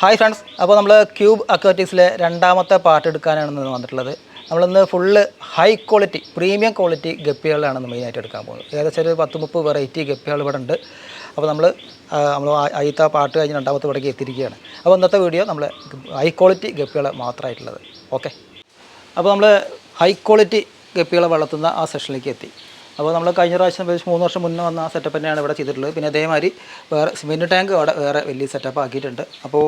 Hi friends അപ്പോൾ നമ്മൾ cube അക്വാറ്റിക്സിലെ രണ്ടാമത്തെ പാർട്ട് എടുക്കാനാണ് ഇന്ന് വന്നിട്ടുള്ളത്. നമ്മളിന്ന് full high quality premium quality ഗപ്പികളാണ് ഇന്ന് മെയിനായിട്ട് എടുക്കാൻ പോകുന്നത്. ഏകദേശം ഒരു പത്ത് മുപ്പത് വെറൈറ്റി ഗപ്പികൾ ഇവിടെ ഉണ്ട്. അപ്പോൾ നമ്മൾ നമ്മൾ ആദ്യത്തെ പാട്ട് കഴിഞ്ഞ് രണ്ടാമത്തെ ഇവിടേക്ക് എത്തിയിരിക്കുകയാണ്. അപ്പോൾ ഇന്നത്തെ വീഡിയോ നമ്മൾ ഹൈ ക്വാളിറ്റി ഗപ്പികൾ മാത്രമായിട്ടുള്ളത്. ഓക്കെ അപ്പോൾ നമ്മൾ ഹൈ ക്വാളിറ്റി ഗപ്പികളെ വളർത്തുന്ന ആ സെഷനിലേക്ക് എത്തി. അപ്പോൾ നമ്മൾ കഴിഞ്ഞ പ്രാവശ്യം ഏകദേശം മൂന്ന് വർഷം മുന്നേ വന്ന സെറ്റപ്പ് തന്നെയാണ് ഇവിടെ ചെയ്തിട്ടുള്ളത്. പിന്നെ അതേമാതിരി വേറെ സിമെന്റ് ടാങ്ക് അവിടെ വേറെ വലിയ സെറ്റപ്പ് ആക്കിയിട്ടുണ്ട്. അപ്പോൾ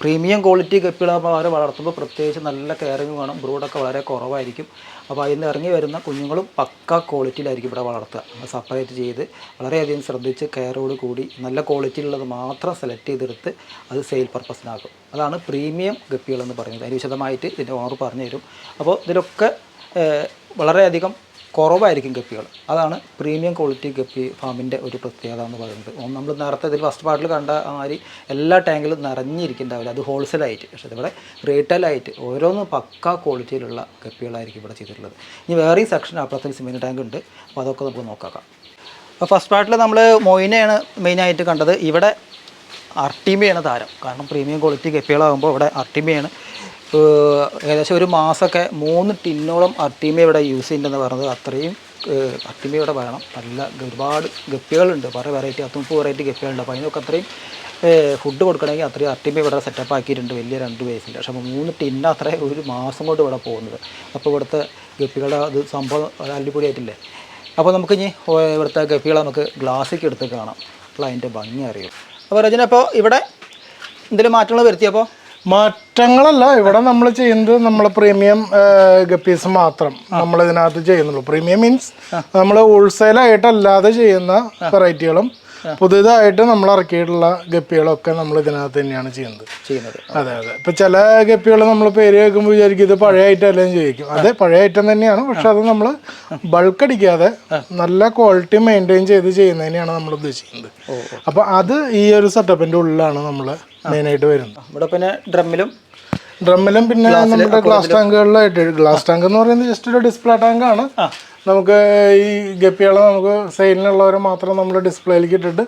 പ്രീമിയം ക്വാളിറ്റി ഗപ്പികളെ അവരെ വളർത്തുമ്പോൾ പ്രത്യേകിച്ച് നല്ല കെയറിങ് വേണം. ബ്രൂഡൊക്കെ വളരെ കുറവായിരിക്കും. അപ്പോൾ അതിൽ നിന്ന് ഇറങ്ങി വരുന്ന കുഞ്ഞുങ്ങളും പക്ക ക്വാളിറ്റിയിലായിരിക്കും ഇവിടെ വളർത്തുക. സെപ്പറേറ്റ് ചെയ്ത് വളരെയധികം ശ്രദ്ധിച്ച് കെയറോട് കൂടി നല്ല ക്വാളിറ്റിയിലുള്ളത് മാത്രം സെലക്ട് ചെയ്തെടുത്ത് അത് സെയിൽ പർപ്പസിനാക്കും അതാണ് പ്രീമിയം ഗപ്പികളെന്ന് പറയുന്നത്. അതിന് വിശദമായിട്ട് ഇതിന്റെ ഓണർ പറഞ്ഞു തരും അപ്പോൾ ഇതിലൊക്കെ വളരെയധികം കുറവായിരിക്കും ഗപ്പികൾ. അതാണ് പ്രീമിയം ക്വാളിറ്റി ഗപ്പി ഫാമിന്റെ ഒരു പ്രത്യേകത എന്ന് പറയുന്നത്. നമ്മൾ നേരത്തെ ഇതിൽ ഫസ്റ്റ് പാർട്ടിൽ കണ്ട മാതിരി എല്ലാ ടാങ്കിലും നിറഞ്ഞിരിക്കുന്നുണ്ടാവില്ല അത് ഹോൾസെയിലായിട്ട് പക്ഷേ ഇതിവിടെ റീറ്റെയിലായിട്ട് ഓരോന്നും പക്ക ക്വാളിറ്റിയിലുള്ള ഗപ്പികളായിരിക്കും ഇവിടെ ചെയ്തിട്ടുള്ളത്. ഇനി വേറെയും സെക്ഷൻ അപ്പുറത്തേക്ക് സിമെന്റ് ടാങ്ക് ഉണ്ട്. അപ്പോൾ അതൊക്കെ നമുക്ക് നോക്കാം ഫസ്റ്റ് പാർട്ടിൽ നമ്മൾ മൊയിനെയാണ് മെയിനായിട്ട് കണ്ടത്. ഇവിടെ അർട്ടിമയാണ് താരം. കാരണം പ്രീമിയം ക്വാളിറ്റി ഗപ്പികളാകുമ്പോൾ ഇവിടെ അർട്ടിമയാണ് ഏകദേശം ഒരു മാസമൊക്കെ മൂന്ന് ടിന്നോളം അട്ടിമ ഇവിടെ യൂസ് ചെയ്യുന്നുണ്ടെന്ന് പറഞ്ഞത്. അത്രയും അട്ടിമ ഇവിടെ വേണം നല്ല ഒരുപാട് ഗപ്പികളുണ്ട്. പല വെറൈറ്റി അത്തുമുപ്പ് വെറൈറ്റി ഗപ്പികളുണ്ട്. അപ്പോൾ അതിനൊക്കെ അത്രയും ഫുഡ് കൊടുക്കണമെങ്കിൽ അത്രയും അട്ടിമ ഇവിടെ സെറ്റപ്പ് ആക്കിയിട്ടുണ്ട്. വലിയ രണ്ട് വയസ്സിൽ പക്ഷേ മൂന്ന് ടിന്ന അത്ര ഒരു മാസം കൊണ്ട് ഇവിടെ പോകുന്നത്. അപ്പോൾ ഇവിടുത്തെ ഗപ്പികളുടെ അത് സംഭവം അടിപൊളിയായിട്ടില്ലേ? അപ്പോൾ നമുക്ക് ഇനി ഇവിടുത്തെ ഗപ്പികളെ നമുക്ക് ഗ്ലാസ്സിലേക്ക് എടുത്ത് കാണാം. അപ്പോൾ അതിന്റെ ഭംഗി അറിയും. അപ്പോൾ രജന അപ്പോൾ ഇവിടെ എന്തെങ്കിലും മാറ്റങ്ങൾ വരുത്തിയപ്പോൾ മാറ്റങ്ങളല്ല ഇവിടെ നമ്മൾ ചെയ്യുന്നത് നമ്മൾ പ്രീമിയം ഗപ്പീസ് മാത്രം നമ്മൾ ഇതിനകത്ത് ചെയ്യുന്നുള്ളൂ. പ്രീമിയം മീൻസ് നമ്മൾ ഹോൾസെയിലായിട്ടല്ലാതെ ചെയ്യുന്ന വെറൈറ്റികളും പുതിയതായിട്ട് നമ്മൾ ഇറക്കിയിട്ടുള്ള ഗപ്പികളൊക്കെ നമ്മൾ ഇതിനകത്ത് തന്നെയാണ് ചെയ്യുന്നത്. ചെയ്യുന്നത്. അതെ അതെ. ഇപ്പൊ ചില ഗപ്പികൾ നമ്മൾ പേര് കേൾക്കുമ്പോൾ വിചാരിക്കും ഇത് പഴയ ഐറ്റം അല്ലെങ്കിൽ ചോദിക്കും. അതെ പഴയ ഐറ്റം തന്നെയാണ് പക്ഷെ അത് നമ്മൾ ബൾക്ക് അടിക്കാതെ നല്ല ക്വാളിറ്റി മെയിന്റെയിൻ ചെയ്ത് ചെയ്യുന്നതിനെയാണ് നമ്മൾ ഉദ്ദേശിക്കുന്നത്. അപ്പൊ അത് ഈ ഒരു സെറ്റപ്പിന്റെ ഉള്ളിലാണ് നമ്മൾ മെയിനായിട്ട് വരുന്നത്. ഇവിടെ പിന്നെ ഡ്രമ്മിലും ഡ്രമ്മിലും പിന്നെ നമ്മുടെ ഗ്ലാസ് ടാങ്കുകളിലായിട്ട് ഗ്ലാസ് ടാങ്ക് എന്ന് പറയുന്നത് ജസ്റ്റ് ഒരു ഡിസ്പ്ലേ ടാങ്ക് ആണ് നമുക്ക് ഈ ഗപ്പികളെ നമുക്ക് സെയിലിനുള്ളവരെ മാത്രം നമ്മൾ ഡിസ്പ്ലേയിലേക്ക് ഇട്ടിട്ട്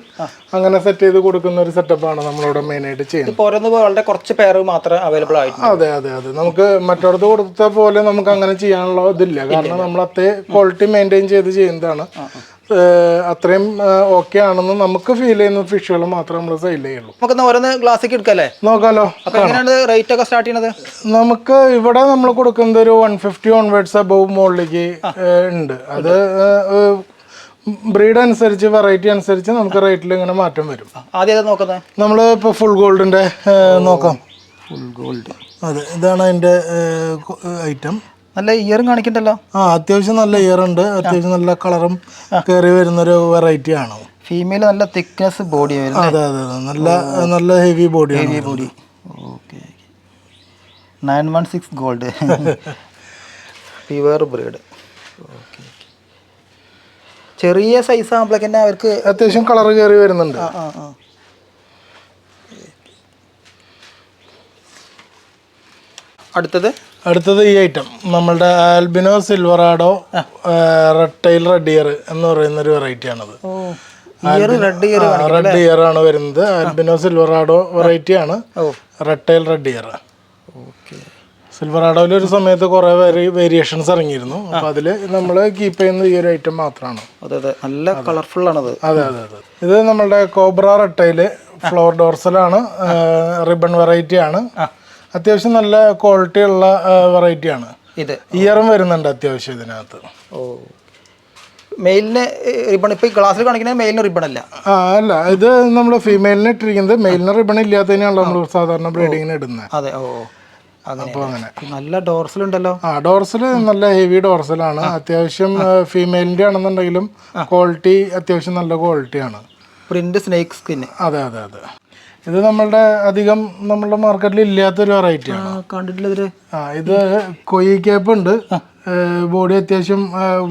അങ്ങനെ സെറ്റ് ചെയ്ത് കൊടുക്കുന്ന ഒരു സെറ്റപ്പാണ് നമ്മളിവിടെ മെയിനായിട്ട് ചെയ്യുന്നത്. ഓരോന്ന് വളരെ കുറച്ച് പേർ മാത്രം അവൈലബിൾ ആയിട്ട് അതെ അതെ അതെ. നമുക്ക് മറ്റോടത്ത് കൊടുത്ത പോലെ നമുക്ക് അങ്ങനെ ചെയ്യാനുള്ള ഇതില്ല. കാരണം നമ്മൾ അത്തേ ക്വാളിറ്റി മെയിന്റെയിൻ ചെയ്ത് ചെയ്യുന്നതാണ്. അത്രയും ഓക്കെ ആണെന്ന് നമുക്ക് ഫീൽ ചെയ്യുന്ന ഫിഷുകൾ മാത്രം നമ്മൾ സെയിൽ ചെയ്യുള്ളൂ. നമുക്ക് ഓരോന്ന് ഗ്ലാസ്സിലേക്ക് എടുക്കല്ലേ? നോക്കാലോ എങ്ങനെയാണ് റേറ്റ് ഒക്കെ സ്റ്റാർട്ട് ചെയ്യണത്? നമുക്ക് ഇവിടെ നമ്മൾ കൊടുക്കുന്നത് ഒരു വൺ ഫിഫ്റ്റി ഓൺവേർഡ്സ് അബവ് മുകളിലേക്ക് ഉണ്ട്. അത് ബ്രീഡ് അനുസരിച്ച് വെറൈറ്റി അനുസരിച്ച് നമുക്ക് റേറ്റിൽ ഇങ്ങനെ മാറ്റം വരും. ആദ്യം നോക്കുന്നത് നമ്മൾ ഇപ്പോൾ ഫുൾ ഗോൾഡിന്റെ നോക്കാം. ഫുൾ ഗോൾഡ് അതെ ഇതാണ് അതിന്റെ ഐറ്റം നല്ല ഇയറും കാണിക്കണ്ടല്ലോ? ആ അത്യാവശ്യം നല്ല ഇയർ ഉണ്ട്. അത്യാവശ്യം നല്ല കളറും കയറി വരുന്നൊരു വെറൈറ്റി ആണ്. ഫീമെയിൽ നല്ല തിക്നെസ് ബോഡി അതെ അതെ നല്ല നല്ല heavy body heavy body okay nine one six gold pure breed okay ചെറിയ സൈസ് ആകുമ്പോഴേക്ക് തന്നെ അവർക്ക് അത്യാവശ്യം കളർ കയറി വരുന്നുണ്ട്. അടുത്തത്? അടുത്തത് ഈ ഐറ്റം നമ്മളുടെ albino silverado red tail red ear എന്ന് പറയുന്ന ഒരു വെറൈറ്റി ആണത് റെഡ് ഇയർ ആണ് വരുന്നത്. ആൽബിനോ സിൽവറാഡോ വെറൈറ്റി ആണ്. Red tail red ear. സിൽവറാഡോയിൽ ഒരു സമയത്ത് കുറേ വേരിയേഷൻസ് ഇറങ്ങിയിരുന്നു. അപ്പൊ അതിൽ നമ്മൾ കീപ്പ് ചെയ്യുന്ന ഈ ഒരു ഐറ്റം മാത്രമാണ് അതെ അതെ. നല്ല കളർഫുൾ ആണത്. അതെ അതെ അതെ. ഇത് നമ്മളുടെ കോബ്ര റെഡ് ടൈൽ ഫ്ലോർ ഡോർസലാണ് റിബൺ വെറൈറ്റി ആണ്. അത്യാവശ്യം നല്ല ക്വാളിറ്റി ഉള്ള വെറൈറ്റിയാണ് ഇത്. ഇയറും വരുന്നുണ്ട് അത്യാവശ്യം ഇതിനകത്ത്. ഓ. മെയിലിന് റിബൺ ഇപ്പൊ ക്ലാസ്സിൽ കാണിക്കുന്നത് മെയിലിന് റിബൺ അല്ല. ആ അല്ല. ഇത് നമ്മൾ ഫീമെയിലിന് ഇട്ടിരിക്കുന്നത് മെയിലിന് റിബൺ ഇല്ലാത്തതിനാണല്ലോ നമ്മൾ സാധാരണ ബ്രീഡിങ്ങിന് ഇടുന്നത് അതെ ഓ അങ്ങനെ. നല്ല ഉണ്ടല്ലോ. ആ ഡോർസൽ നല്ല ഹെവി ഡോർസലാണ് അത്യാവശ്യം ഫീമെയിലിന്റെ ആണെന്നുണ്ടെങ്കിലും ക്വാളിറ്റി അത്യാവശ്യം നല്ല ക്വാളിറ്റിയാണ് പ്രിന്റ് സ്നേക്ക് സ്കിൻ. അതെ അതെ അതെ. ഇത് നമ്മളുടെ അധികം നമ്മളുടെ മാർക്കറ്റിൽ ഇല്ലാത്തൊരു വെറൈറ്റിയാണ് കണ്ടിട്ടില്ല ആ ഇത് കൊയ്യ് ക്യാപ്പ് ഉണ്ട്. ബോഡി അത്യാവശ്യം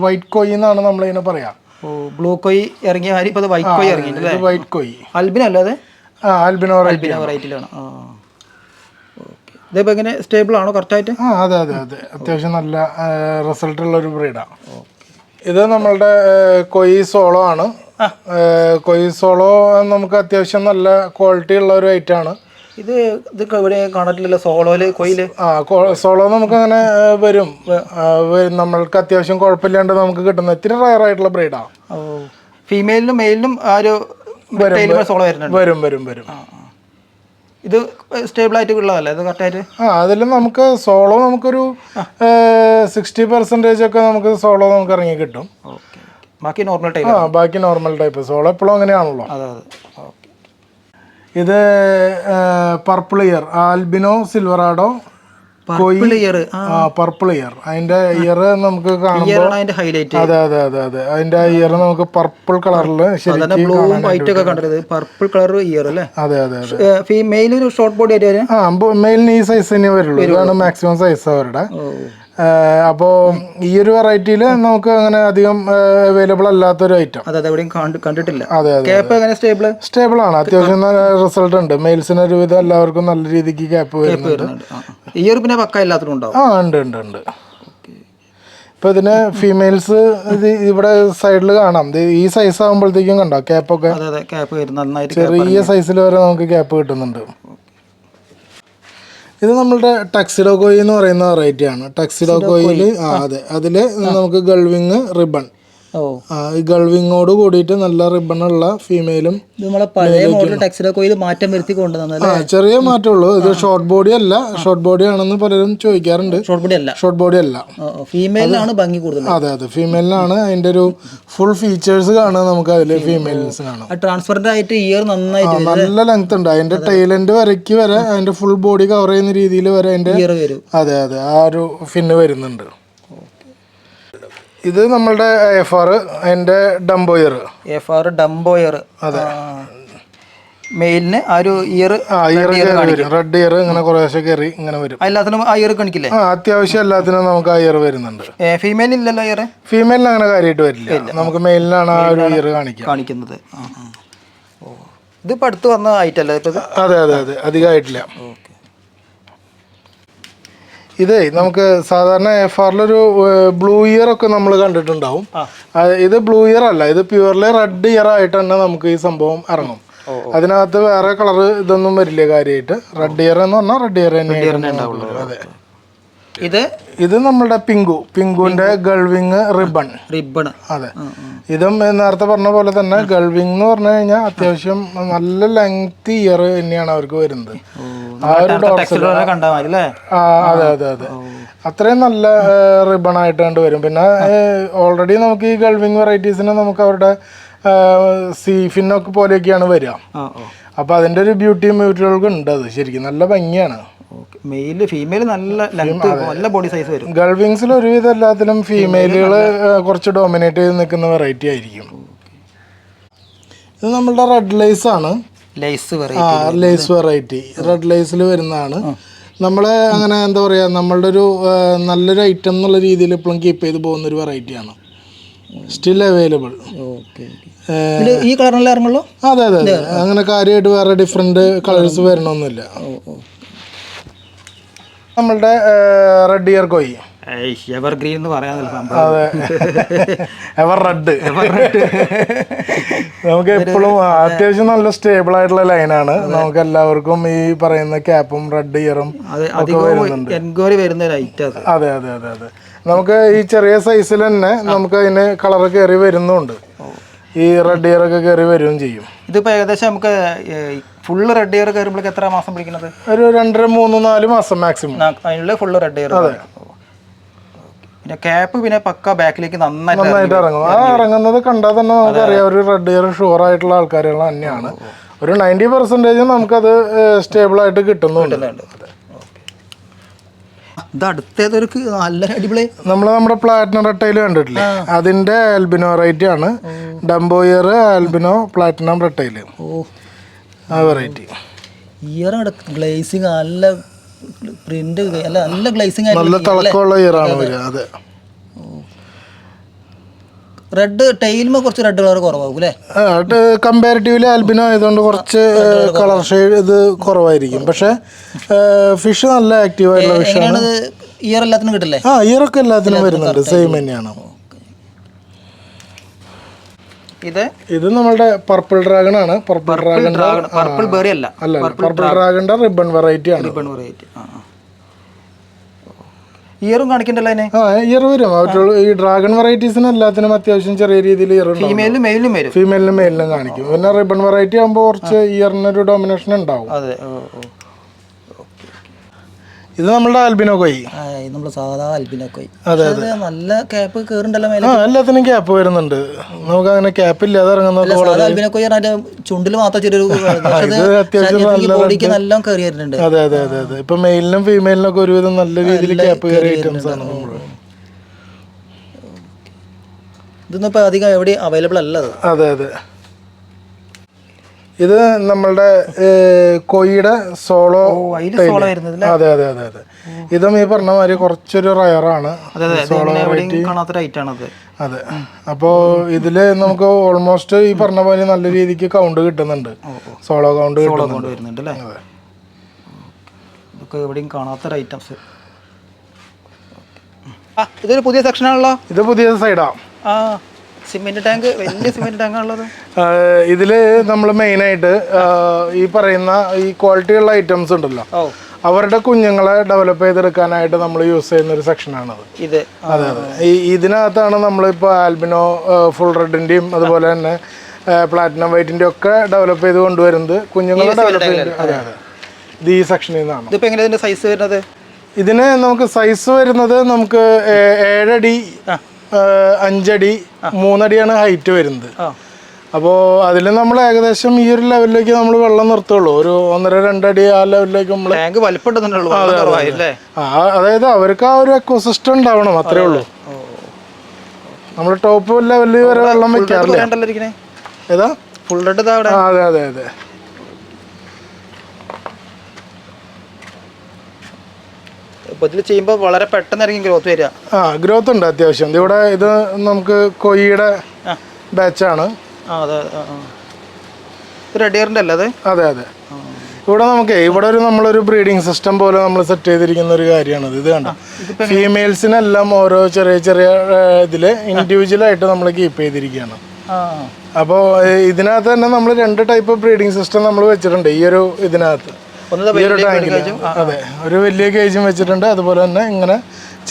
വൈറ്റ് കൊയ്യ് എന്നാണ് നമ്മളിതിനെ പറയാം. ബ്ലൂ കൊയ് ഇറങ്ങിയ മാതിരി ഇപ്പോൾ വൈറ്റ് കൊയ് ഇറങ്ങി വൈറ്റ് കൊയ് അല്ലാതെ ആ ആൽബിനോ വെറൈറ്റി അൽബിന വെറൈറ്റിയിലാണ് ആ ഓക്കെ ഇതിപ്പോൾ എങ്ങനെ? സ്റ്റേബിൾ ആണോ കറക്റ്റായിട്ട് ആ അതെ അതെ അതെ. അത്യാവശ്യം നല്ല റിസൾട്ട് ഉള്ള ഒരു ബ്രീഡാണ് ഇത് നമ്മളുടെ കൊയ് സോളോ ആണ്. കൊയ് സോളോ നമുക്ക് അത്യാവശ്യം നല്ല ക്വാളിറ്റി ഉള്ള ഒരു ഐറ്റം ആണ്. ഇത് ഇത് ഇവിടെ കാണാറ്റില്ലല്ലോ സോളോയിൽ കൊയിൽ? ആ സോളോ നമുക്ക് അങ്ങനെ വരും. നമ്മൾക്ക് അത്യാവശ്യം കുഴപ്പമില്ലാണ്ട് നമുക്ക് കിട്ടുന്ന ഇത്തിരി റയർ ആയിട്ടുള്ള ബ്രീഡാണ് ഫീമെയിലിനും മെയിലിനും ആ ഒരു സോളോ വരുന്നുണ്ട്. വരും വരും വരും. ഇത് സ്റ്റേബിൾ ആയിട്ട് ഉള്ളതല്ലേ? ഇത് കറക്റ്റായിട്ട് ആ അതിൽ നമുക്ക് സോളോ നമുക്കൊരു സിക്സ്റ്റി പെർസെന്റേജ് ഒക്കെ നമുക്ക് സോളോ നമുക്ക് ഇറങ്ങി കിട്ടും. ബാക്കി നോർമൽ ടൈപ്പ് ആ ബാക്കി നോർമൽ ടൈപ്പ് സോളോ എപ്പോഴും അങ്ങനെയാണല്ലോ. അതെ അതെ. ഓക്കെ. ഇത് purple ear albino silverado purple ear ആ. പർപ്പിൾ ഇയർ അതിന്റെ ഇയർ നമുക്ക് കാണുമ്പോൾ അതിന്റെ ഹൈലൈറ്റ് അതെ അതെ അതെ അതെ. അതിന്റെ ഇയർ നമുക്ക് പർപ്പിൾ കളറിൽ അതന്നെ ശരിക്കും ബ്ലൂവും വൈറ്റ് ഒക്കെ കണ്ടത് പർപ്പിൾ കളർ ഇയർ അല്ലേ? അതെ അതെ അതെ. ഫീമെയിൽ ഒരു ഷോർട്ട് ബോഡി ആയിട്ട് വരും? ആ മെയിലിന് ഈ സൈസ് തന്നെ വരുള്ളൂ. ഇതാണ് മാക്സിമം സൈസ് അവരുടെ. അപ്പോൾ ഈ ഒരു വെറൈറ്റിയിൽ നമുക്ക് അങ്ങനെ അധികം അവൈലബിൾ അല്ലാത്തൊരു ഐറ്റം അതെ അതെ എവിടെയും കണ്ടിട്ടില്ല. അതെ അതെ സ്റ്റേബിൾ സ്റ്റേബിൾ ആണ്. അത്യാവശ്യം നല്ല റിസൾട്ട് ഉണ്ട്. മെയിൽസിന് ഒരുവിധം എല്ലാവർക്കും നല്ല രീതിക്ക് ക്യാപ്പ് വരുന്നുണ്ട്. ഈ ഒരു പിന്നെ പക്ക എല്ലാത്തിനും ആ ഉണ്ട് ഉണ്ട് ഉണ്ട്. ഇപ്പൊ ഇതിന് ഫീമെയിൽസ് ഇത് ഇവിടെ സൈഡിൽ കാണാം. ഈ സൈസ് ആകുമ്പോഴത്തേക്കും കണ്ടോ ക്യാപ്പൊക്കെ ചെറിയ സൈസിൽ വരെ നമുക്ക് ക്യാപ്പ് കിട്ടുന്നുണ്ട്. ഇത് നമ്മളുടെ ടക്സിഡോ കോയി എന്ന് പറയുന്ന വെറൈറ്റി ആണ്. ടക്സിഡോ കോയിൽ ആ അതെ. അതിൽ നമുക്ക് ഗൾവിങ് റിബൺ ഗൾവിങ്ങോട് കൂടിയിട്ട് നല്ല റിബൺ ഉള്ള ഫീമെയിലും മാറ്റം വരുത്തി കൊണ്ടുവന്നത് ആ ചെറിയ മാറ്റമുള്ളൂ. ഇത് ഷോർട്ട് ബോഡി അല്ല. ഷോർട്ട് ബോഡി ആണെന്ന് പലരും ചോദിക്കാറുണ്ട്. ഷോർട്ട് ബോഡി അല്ല. ഷോർട്ട് ബോഡി അല്ല. ഫീമെയിലാണ് ഭംഗി കൂടുതൽ. അതെ അതെ. ഫീമെയിലാണ് അതിന്റെ ഒരു ഫുൾ ഫീച്ചേഴ്സ് കാണുക നമുക്ക് അതിൽ ഫീമെയിൽസ് കാണാം. ട്രാൻസ്പെറന്റ് ആയിട്ട് ഇയർ നന്നായിട്ട് നല്ല ലെങ്ത് ഉണ്ട്. അതിന്റെ ടൈലന്റ് വരയ്ക്ക് വരെ അതിന്റെ ഫുൾ ബോഡി കവർ ചെയ്യുന്ന രീതിയിൽ വരെ അതിന്റെ അതെ അതെ. ആ ഒരു ഫിന്ന് വരുന്നുണ്ട്. ഇത് നമ്മളുടെ എഫ് ആർ അതിന്റെ dumbo ear F R dumbo ear അതെ. മെയിലിന് ആ ഒരു ഇയർ റെഡ് ഇയർ ഇങ്ങനെ കുറേശ്ശെ കയറി ഇങ്ങനെ വരും. എല്ലാത്തിനും ആ ഇയർ കാണിക്കില്ലേ? അത്യാവശ്യം എല്ലാത്തിനും നമുക്ക് ആ ഇയർ വരുന്നുണ്ട്. ഫീമെയിൽ ഇല്ലല്ലോ ഇയർ ഫീമെയിലിന് അങ്ങനെ കാര്യമായിട്ട് വരില്ല. നമുക്ക് മെയിലിനാണ് ആ ഒരു ഇയർ കാണിക്കുക കാണിക്കുന്നത്. ഇതിപ്പോൾ അടുത്ത് വന്ന ആയിട്ടല്ലേ അതെ അതെ അതെ. അധികമായിട്ടില്ല ഇതേ നമുക്ക് സാധാരണ എഫ് ഒരു ബ്ലൂ ഇയർ ഒക്കെ നമ്മൾ കണ്ടിട്ടുണ്ടാവും. ഇത് ബ്ലൂ ഇയർ അല്ല ഇത് പ്യുവർലി റെഡ് ഇയർ ആയിട്ട് തന്നെ നമുക്ക് ഈ സംഭവം ഇറങ്ങും. അതിനകത്ത് വേറെ കളർ ഇതൊന്നും വരില്ല കാര്യമായിട്ട് റെഡ് ഇയർ എന്ന് പറഞ്ഞാൽ റെഡ് ഇയർ തന്നെ അതെ. ഇത്? ഇത് നമ്മളുടെ പിങ്കു പിങ്കുവിന്റെ ഗൾവിങ് റിബൺ റിബൺ അതെ. ഇതും നേരത്തെ പറഞ്ഞ പോലെ തന്നെ ഗൾവിങ് എന്ന് പറഞ്ഞു കഴിഞ്ഞാൽ അത്യാവശ്യം നല്ല ലെങ്ത് ഇയർ തന്നെയാണ് അവർക്ക് വരുന്നത്. കണ്ടാൽ മതി അല്ലേ? അതെ അതെ അതെ. അത്രയും നല്ല റിബൺ ആയിട്ട് കണ്ട് വരും. പിന്നെ ഓൾറെഡി നമുക്ക് ഈ ഗൾവിങ് വെറൈറ്റീസിന് നമുക്ക് അവരുടെ സീഫിനൊക്കെ പോലെയൊക്കെയാണ് വരിക. അപ്പൊ അതിന്റെ ഒരു ബ്യൂട്ടിയും ബ്യൂട്ടികൾക്ക് ഉണ്ട് അത്. ശരിക്കും നല്ല ഭംഗിയാണ്. ഫീമെയിൽ നല്ല ലെങ്ത് നല്ല ബോഡി സൈസ് വരും. ഗൾവിങ്സിൽ ഒരുവിധം എല്ലാത്തിലും ഫീമെയിലുകൾ കുറച്ച് ഡോമിനേറ്റ് ചെയ്ത് നിൽക്കുന്ന വെറൈറ്റി ആയിരിക്കും. ഇത് നമ്മളുടെ റെഡ് ലൈസ് ആണ്. ആ വെറൈറ്റി ലേസ് വെറൈറ്റി റെഡ് ലൈസിൽ വരുന്നതാണ്. നമ്മളെ അങ്ങനെ എന്താ പറയുക നമ്മളുടെ ഒരു നല്ലൊരു ഐറ്റം എന്നുള്ള രീതിയിൽ ഇപ്പോഴും കീപ്പ് ചെയ്ത് പോകുന്ന ഒരു വെറൈറ്റിയാണ് സ്റ്റിൽ അവൈലബിൾ ഈ ഇറങ്ങുള്ളൂ അതെ അതെ അതെ. അങ്ങനെ കാര്യമായിട്ട് വേറെ ഡിഫറെന്റ് കളേഴ്സ് വരണമൊന്നുമില്ല ഓ നമ്മളുടെ red ear koi. Evergreen എന്ന് പറയാൻ അതെ. എവർ റെഡ് നമുക്ക് എപ്പോഴും അത്യാവശ്യം നല്ല സ്റ്റേബിൾ ആയിട്ടുള്ള ലൈനാണ് നമുക്ക് എല്ലാവർക്കും ഈ പറയുന്ന ക്യാപ്പും റെഡ് ഇയറും അത് എൻക്വയറി വരുന്ന അതെ. അതെ അതെ അതെ നമുക്ക് ഈ ചെറിയ സൈസിൽ തന്നെ നമുക്ക് അതിന് കളർ കയറി വരുന്നുണ്ട്. ഈ റെഡ് ഇയർ ഒക്കെ കയറി വരികയും ചെയ്യും. ഇതിപ്പോ ഏകദേശം നമുക്ക് ഫുള്ള് റെഡ് ഇയർ കയറുമ്പോഴേക്ക് എത്ര മാസം പിടിക്കുന്നത്? ഒരു രണ്ടര മൂന്ന് നാല് മാസം മാക്സിമം അതിനുള്ള ഫുള്ള് റെഡ് ഇയർ പിന്നെ ക്യാപ്പ് പിന്നെ പക്ക ബാക്കിലേക്ക് നന്നായിട്ട് ഇറങ്ങും ആ ഇറങ്ങുന്നത് കണ്ടാൽ തന്നെ നമുക്കറിയാം ഒരു റെഡ് ഇയർ ഷുവർ ആയിട്ടുള്ള ആൾക്കാരുകൾ തന്നെയാണ്. ഒരു നയന്റി പെർസെന്റേജ് നമുക്കത് സ്റ്റേബിൾ ആയിട്ട് കിട്ടുന്നുണ്ട്. നല്ല അടിപൊളി നമ്മൾ നമ്മുടെ പ്ലാറ്റിനം റെട്ടയിൽ കണ്ടിട്ടില്ല? അതിന്റെ ആൽബിനോ വെറൈറ്റി ആണ്. ഡംബോയർ ആൽബിനോ പ്ലാറ്റിനം റെട്ടയിൽ ഓ. ആ വെറൈറ്റി ഇയർ ഗ്ലേസിങ് നല്ല പ്രിന്റ് അല്ല നല്ല ഗ്ലേസിംഗ് നല്ല തിളക്കമുള്ള ഇയറാണ് വരിക അതെ റെഡ് ടൈലുമ കുറച്ച് റെഡ് കളർ കുറവാകും അല്ലേ? കമ്പാരിറ്റീവ്ലി ആൽബിനോ ആയതുകൊണ്ട് കുറച്ച് കളർ ഷെയ്ഡ് ഇത് കുറവായിരിക്കും. പക്ഷെ ഫിഷ് നല്ല ആക്റ്റീവ് ആയിട്ടുള്ള ഫിഷ് എങ്ങനെയാണ് ഇയർ എല്ലാത്തിനും കിട്ടില്ലേ? ആ ഇയർ ഒക്കെ എല്ലാത്തിനും വരുന്നുണ്ട്. സെയിം തന്നെയാണ്. ഇത് ഇത് നമ്മളുടെ പർപ്പിൾ ഡ്രാഗൺ ആണ്. പർപ്പിൾ ഡ്രാഗൺ പർപ്പിൾ ബെറി അല്ല. അല്ല പർപ്പിൾ ഡ്രാഗണിന്റെ റിബൺ വെറൈറ്റി ആണ്. റിബൺ വെറൈറ്റി ഇയറും കാണിക്കണ്ടല്ലോ അതിനെ? ആ ഇയർ വരും. അവരുള്ള ഈ ഡ്രാഗൺ വെറൈറ്റീസിന് എല്ലാത്തിനും അത്യാവശ്യം ചെറിയ രീതിയിൽ ഇയർ ഫീമെയിലും മെയിലും വരും. ഫീമെയിലും മെയിലിനും കാണിക്കും. പിന്നെ റിബൺ വെറൈറ്റി ആകുമ്പോൾ കുറച്ച് ഇയറിനൊരു ഡോമിനേഷൻ ഉണ്ടാവും. അതെ ഇത് നമ്മുടെ കൊയ്? നമ്മൾ സാധാ അൽബിനൊക്കെ അതെ നല്ല ക്യാപ്പ് കേറുണ്ടല്ലോ എല്ലാത്തിനും ക്യാപ്പ് വരുന്നുണ്ട്. നമുക്ക് അങ്ങനെ ക്യാപ്പ് ഇല്ലാതെ ഇറങ്ങുന്ന അതിന്റെ ചുണ്ടിൽ മാത്രം ചെറിയൊരു നല്ല കയറി വരുന്നുണ്ട്. അതെ അതെ അതെ അതെ. ഇപ്പൊ മെയിലിനും ഫീമെയിലിനും ഒക്കെ ഒരുവിധം നല്ല രീതിയിൽ ക്യാപ്പ് കയറി ഐറ്റംസ് ആണ് ഇതൊന്നും ഇപ്പൊ അധികം എവിടെ അവൈലബിൾ അല്ലത് അതെ അതെ. ഇത് നമ്മളുടെ കൊയ്യുടെ സോളോ അതെ അതെ അതെ അതെ. ഇതും ഈ പറഞ്ഞ മാതിരി കുറച്ചൊരു റയറാണ് സോളോ അതെ അപ്പോ അപ്പോൾ ഇതിൽ നമുക്ക് ഓൾമോസ്റ്റ് ഈ പറഞ്ഞ പോലെ നല്ല രീതിക്ക് കൗണ്ട് കിട്ടുന്നുണ്ട്. സോളോ കൗണ്ട് കിട്ടുന്നുണ്ട്. എവിടെയും കാണാത്ത ഐറ്റംസ് ഇതൊരു പുതിയ സെക്ഷൻ ആണല്ലോ? ഇത് പുതിയ സൈഡാ ആ. സിമെന്റ് ടാങ്ക് വലിയ സിമെന്റ് നമ്മൾ മെയിനായിട്ട് ഈ പറയുന്ന ഈ ക്വാളിറ്റിയുള്ള ഐറ്റംസ് ഉണ്ടല്ലോ. അവരുടെ കുഞ്ഞുങ്ങളെ ഡെവലപ്പ് ചെയ്തെടുക്കാനായിട്ട് നമ്മൾ യൂസ് ചെയ്യുന്ന ഒരു സെക്ഷനാണത്. ഇത്. അതെ അതെ. ഇതിനകത്താണ് നമ്മളിപ്പോൾ ആൽബിനോ ഫുൾ റെഡിന്റെയും അതുപോലെ തന്നെ പ്ലാറ്റിനം വൈറ്റിന്റെ ഒക്കെ ഡെവലപ്പ് ചെയ്ത് കൊണ്ടുവരുന്നത് കുഞ്ഞുങ്ങളെ ഡെവലപ്പ് ചെയ്ത്. അതെ അതെ. ഇത് ഈ സെക്ഷനിൽ നിന്നാണ്. സൈസ് വരുന്നത്? ഇതിന് നമുക്ക് സൈസ് വരുന്നത് നമുക്ക് ഏഴടി അഞ്ചടി മൂന്നടിയാണ് ഹൈറ്റ് വരുന്നത്. അപ്പോൾ അതിൽ നമ്മൾ ഏകദേശം ഈ ഒരു ലെവലിലേക്ക് നമ്മൾ വെള്ളം നിർത്തുള്ളൂ. ഒരു ഒന്നര രണ്ടടി ആ ലെവലിലേക്ക് നമ്മൾ അതായത് അവർക്ക് ആ ഒരു എക്കോസിസ്റ്റം ഉണ്ടാവണം അത്രേ ഉള്ളൂ. നമ്മൾ ടോപ്പ് ലെവലിൽ വരെ വെള്ളം വെക്കാറില്ല. ഏതാ? ഫുൾ റെഡ് അതെ അതെ അതെ. ഇപ്പൊ ഇതിൽ ചെയ്യുമ്പോൾ വളരെ പെട്ടെന്നായിരിക്കും ഗ്രോത്ത് വരിക. ആ ഗ്രോത്ത് ഉണ്ട് അത്യാവശ്യം. ഇവിടെ ഇത് നമുക്ക് കൊയ്യുടെ. ബാച്ചാണ് അതെ. റെഡിയറിന്റെ അല്ലേ അത്? അതെ അതെ. ഇവിടെ നമുക്ക് ഇവിടെ ഒരു നമ്മളൊരു ബ്രീഡിംഗ് സിസ്റ്റം പോലെ നമ്മൾ സെറ്റ് ചെയ്തിരിക്കുന്ന ഒരു കാര്യമാണ് ഇത് കണ്ട? ഫീമെയിൽസിനെല്ലാം ഓരോ ചെറിയ ചെറിയ ഇതിൽ ഇൻഡിവിജ്വൽ ആയിട്ട് നമ്മൾ കീപ്പ് ചെയ്തിരിക്കുകയാണ്. അപ്പോൾ ഇതിനകത്ത് തന്നെ നമ്മൾ രണ്ട് ടൈപ്പ് ബ്രീഡിംഗ് സിസ്റ്റം നമ്മൾ വെച്ചിട്ടുണ്ട് ഈ ഒരു ഇതിനകത്ത്. ഈ ഒരു ടാങ്കിൽ അതെ ഒരു വലിയ കേജും വെച്ചിട്ടുണ്ട്. അതുപോലെ തന്നെ ഇങ്ങനെ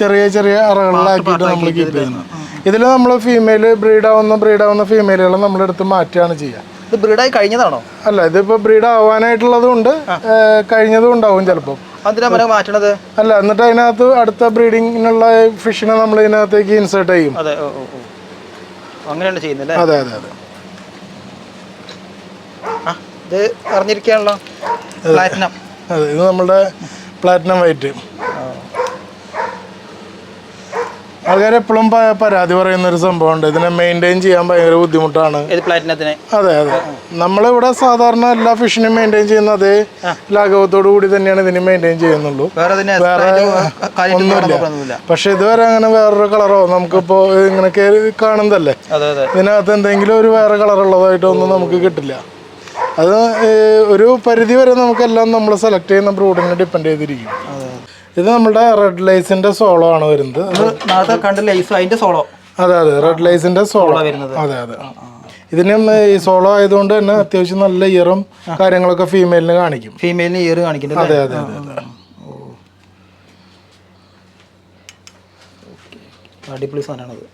ചെറിയ ചെറിയ അറകളിലാക്കിയിട്ട് നമ്മൾ കീപ്പ് ചെയ്യുന്നത്. ഇതിൽ നമ്മൾ ഫീമെയിൽ ബ്രീഡാവുന്ന ബ്രീഡാവുന്ന ഫീമെയിലുകളെ നമ്മളെടുത്ത് മാറ്റുകയാണ് ചെയ്യുക ഇത് ബ്രീഡായി കഴിഞ്ഞതാണോ? അല്ല ഇതിപ്പോ ബ്രീഡ് ആവാനായിട്ടുള്ളതും ഉണ്ട് കഴിഞ്ഞതും ഉണ്ടാവും ചിലപ്പോൾ അതിനാ മാറ്റണത്? അല്ല എന്നിട്ട് അതിനകത്ത് അടുത്ത ബ്രീഡിങ്ങിനുള്ള ഫിഷിനെ നമ്മൾ ഇതിനകത്തേക്ക് ഇൻസേർട്ട് ചെയ്യും. അതെ അങ്ങനെയാണ് ചെയ്യുന്നത് അതെ അതെ അതെ. ഇത് അറിഞ്ഞിരിക്കുകയാണല്ലോ. പ്ലാറ്റിനം. അതെ ഇത് നമ്മുടെ പ്ലാറ്റിനം വൈറ്റ്. ആൾക്കാർ എപ്പോഴും പരാതി പറയുന്ന ഒരു സംഭവമുണ്ട്. ഇതിനെ മെയിന്റെയിൻ ചെയ്യാൻ ഭയങ്കര ബുദ്ധിമുട്ടാണ്. അതെ അതെ. നമ്മളിവിടെ സാധാരണ എല്ലാ ഫിഷിനും മെയിന്റെയിൻ ചെയ്യുന്ന അതേ ലാഘവത്തോടു കൂടി തന്നെയാണ് ഇതിനെ മെയിന്റെയിൻ ചെയ്യുന്നുള്ളൂ. വേറെ ഒന്നുമില്ല. പക്ഷെ ഇതുവരെ അങ്ങനെ വേറൊരു കളറോ നമുക്കിപ്പോ ഇങ്ങനെ കാണുന്നതല്ലേ? ഇതിനകത്ത് എന്തെങ്കിലും ഒരു വേറെ കളർ ഉള്ളതായിട്ടൊന്നും നമുക്ക് കിട്ടില്ല. അത് ഒരു പരിധി വരെ നമുക്കെല്ലാം നമ്മൾ സെലക്ട് ചെയ്യുന്ന ബ്രൂഡിനെ ഡിപ്പെൻഡ് ചെയ്തിരിക്കും. ഇത് നമ്മുടെ റെഡ് ലൈസിന്റെ സോളോ ആണ് വരുന്നത്. അത് കണ്ട ലൈസ് അതിന്റെ സോളോ അതെ അതെ റെഡ് ലൈസിന്റെ സോളോ വരുന്നത്. അതെ അതെ. ഇതിനും ഈ സോളോ ആയതുകൊണ്ട് തന്നെ അത്യാവശ്യം നല്ല ഇയറും കാര്യങ്ങളൊക്കെ ഫീമെയിലിന് കാണിക്കും. ഫീമെയിലിന് ഇയർ കാണിക്കും അതെ അതെ അതെ അതെ. അടിപൊളി സാധനമാണത്.